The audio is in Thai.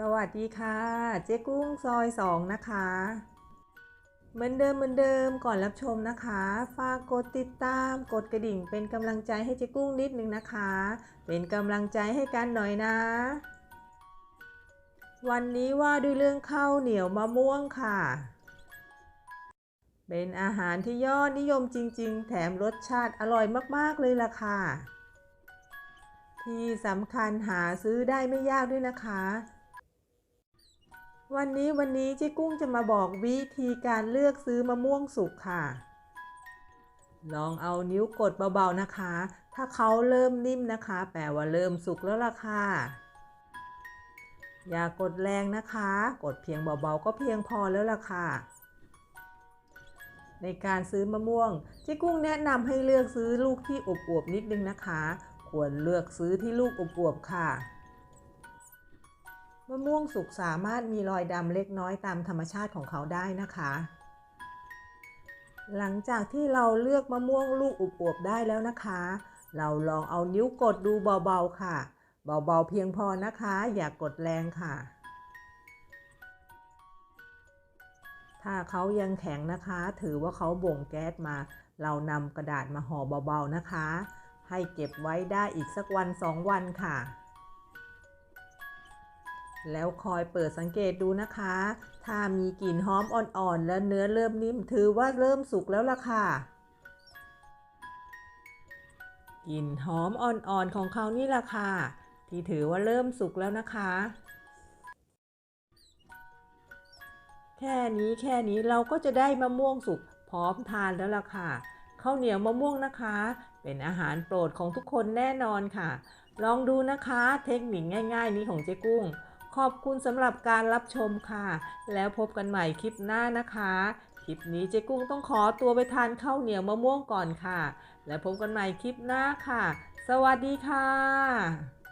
สวัสดีค่ะ เจ๊กุ้งซอยสองนะคะ เหมือนเดิมเหมือนเดิมก่อนรับชมนะคะ ฝากกดติดตามกดกระดิ่ง เป็นกำลังใจให้เจ๊กุ้งนิดนึงนะคะ เป็นกำลังใจให้กันหน่อยนะ วันนี้ว่าด้วยเรื่องข้าวเหนียวมะม่วงค่ะ เป็นอาหารที่ยอดนิยมจริง ๆ แถมรสชาติอร่อยมากๆเลยล่ะค่ะ ที่สำคัญหาซื้อได้ไม่ยากด้วยนะคะ วันนี้วันนี้เจ๊กุ้งจะมาบอกวิธีการเลือกซื้อมะม่วงสุกค่ะ ลองเอานิ้วกดเบาๆนะคะ ถ้าเขาเริ่มนิ่มนะคะ แปลว่าเริ่มสุกแล้วล่ะค่ะ อย่ากดแรงนะคะ กดเพียงเบาๆก็เพียงพอแล้วล่ะค่ะ ในการซื้อมะม่วงเจ๊กุ้งแนะนำให้เลือกซื้อลูกที่อบอวบนิดนึงนะคะ ควรเลือกซื้อที่ลูกอบอวบค่ะ มะม่วงสุกสามารถมีรอยดำเล็กน้อยตามธรรมชาติของเขาได้นะคะ หลังจากที่เราเลือกมะม่วงลูกอวบๆได้แล้วนะคะ เราลองเอานิ้วกดดูเบาๆค่ะ เบาๆเพียงพอนะคะ อย่ากกดแรงค่ะ ถ้าเขายังแข็งนะคะ ถือว่าเขาบ่งแก๊สมา เรานำกระดาษมาห่อเบาๆนะคะ ให้เก็บไว้ได้อีกสักวันสองวันค่ะ แล้วคอยเปิดสังเกตดูนะคะ ถ้ามีกลิ่นหอมอ่อนๆ และเนื้อเริ่มนิ่มถือว่าเริ่มสุกแล้วล่ะค่ะกลิ่นหอมอ่อนๆของเขานี่ล่ะค่ะ ที่ถือว่าเริ่มสุกแล้วนะคะ แค่นี้แค่นี้เราก็จะได้มะม่วงสุกพร้อมทานแล้วล่ะค่ะข้าวเหนียวมะม่วงนะคะ เป็นอาหารโปรดของทุกคนแน่นอนค่ะ ลองดูนะคะ เทคนิคง่าย ๆ นี้ของเจ๊กุ้ง ขอบคุณสำหรับการรับชมค่ะ แล้วพบกันใหม่คลิปหน้านะคะ คลิปนี้เจ๊กุ้งต้องขอตัวไปทานข้าวเหนียวมะม่วงก่อนค่ะ แล้วพบกันใหม่คลิปหน้าค่ะ สวัสดีค่ะ